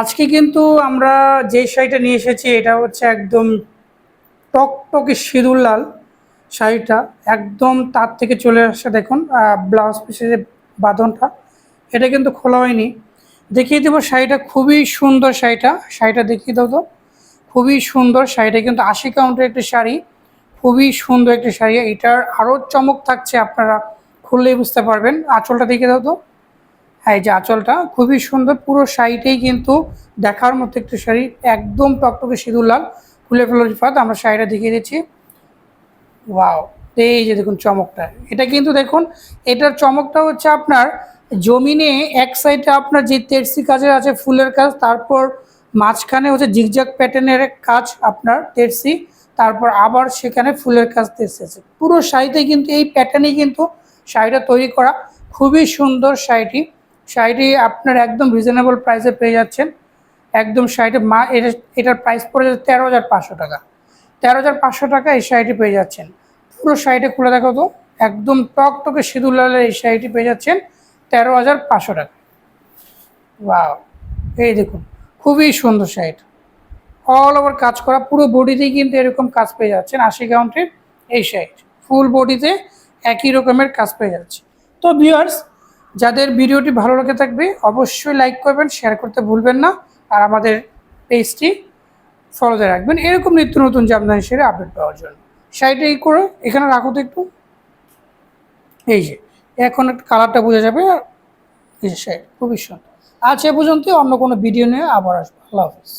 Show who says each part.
Speaker 1: আজকে কিন্তু আমরা যে শাড়িটা নিয়ে এসেছি, এটা হচ্ছে একদম টকটকে সিঁদুর লাল শাড়িটা। একদম তার থেকে চলে আসছে দেখুন ব্লাউজ পিসের যে বাঁধনটা, এটা কিন্তু খোলা হয়নি। দেখিয়ে দেবো শাড়িটা, খুবই সুন্দর শাড়িটা। শাড়িটা দেখিয়ে দাও তো। খুবই সুন্দর শাড়িটা, কিন্তু আশি কাউন্টের একটি শাড়ি। খুবই সুন্দর একটি শাড়ি। এটার আরও চমক থাকছে, আপনারা খুললেই বুঝতে পারবেন। আঁচলটা দেখিয়ে দাও তো। এই যে আঁচলটা খুবই সুন্দর, পুরো শাড়িটাই কিন্তু দেখার মতো একটি শাড়ি, একদম টকটকে সিঁদুর লাল, ফুলে ফুলে ফাত আমরা শাড়িটা দেখিয়ে দিচ্ছি। ওয়াও, এই যে দেখুন চমকটা, এটা কিন্তু দেখুন, এটার চমকটা হচ্ছে আপনার জমিনে এক সাইডে আপনার যে তেরসি কাজের আছে ফুলের কাজ, তারপর মাঝখানে হচ্ছে জিগজাগ প্যাটার্নের কাজ আপনার তেরসি, তারপর আবার সেখানে ফুলের কাজ তেরসি পুরো শাড়িতে কিন্তু এই প্যাটার্নেই কিন্তু শাড়িটা তৈরি করা, খুবই সুন্দর শাড়িটি। শাড়িটি আপনার একদম রিজনেবল প্রাইসে পেয়ে যাচ্ছেন। একদম শাড়িটি মা, এটা, এটার প্রাইস পড়ে যাচ্ছে তেরো হাজার পাঁচশো টাকা। তেরো হাজার পাঁচশো টাকা এই শাড়িটি পেয়ে যাচ্ছেন। পুরো শাড়িটা খুলে দেখো তো, একদম টকটকে সিঁদুর লালের এই শাড়িটি পেয়ে যাচ্ছেন তেরো হাজার পাঁচশো টাকা। ওয়াও এই দেখুন, খুবই সুন্দর শাড়িটা। অল ওভার কাজ করা, পুরো বডিতেই কিন্তু এরকম কাজ পেয়ে যাচ্ছেন, আশি কাউন্টের এই শাড়ি ফুল বডিতে একই রকমের কাজ পেয়ে যাচ্ছে। তো ভিউয়ার্স যাদের ভিডিওটি ভালো লেগে থাকবে, অবশ্যই লাইক করবেন শেয়ার করতে ভুলবেন না, আর আমাদের পেজটি ফলোতে রাখবেন। এরকম নিত্য নতুন জামদানি শাড়ি আপডেট পাওয়ার জন্য। শাড়িটা এই করে এখানে রাখো তো একটু। এই যে, এখন একটু কালারটা বোঝা যাবে। আর এই যে শাড়ি খুবই সুন্দর। আজ এ পর্যন্ত অন্য কোনো ভিডিও নিয়ে আবার আসব। আল্লাহ হাফিজ।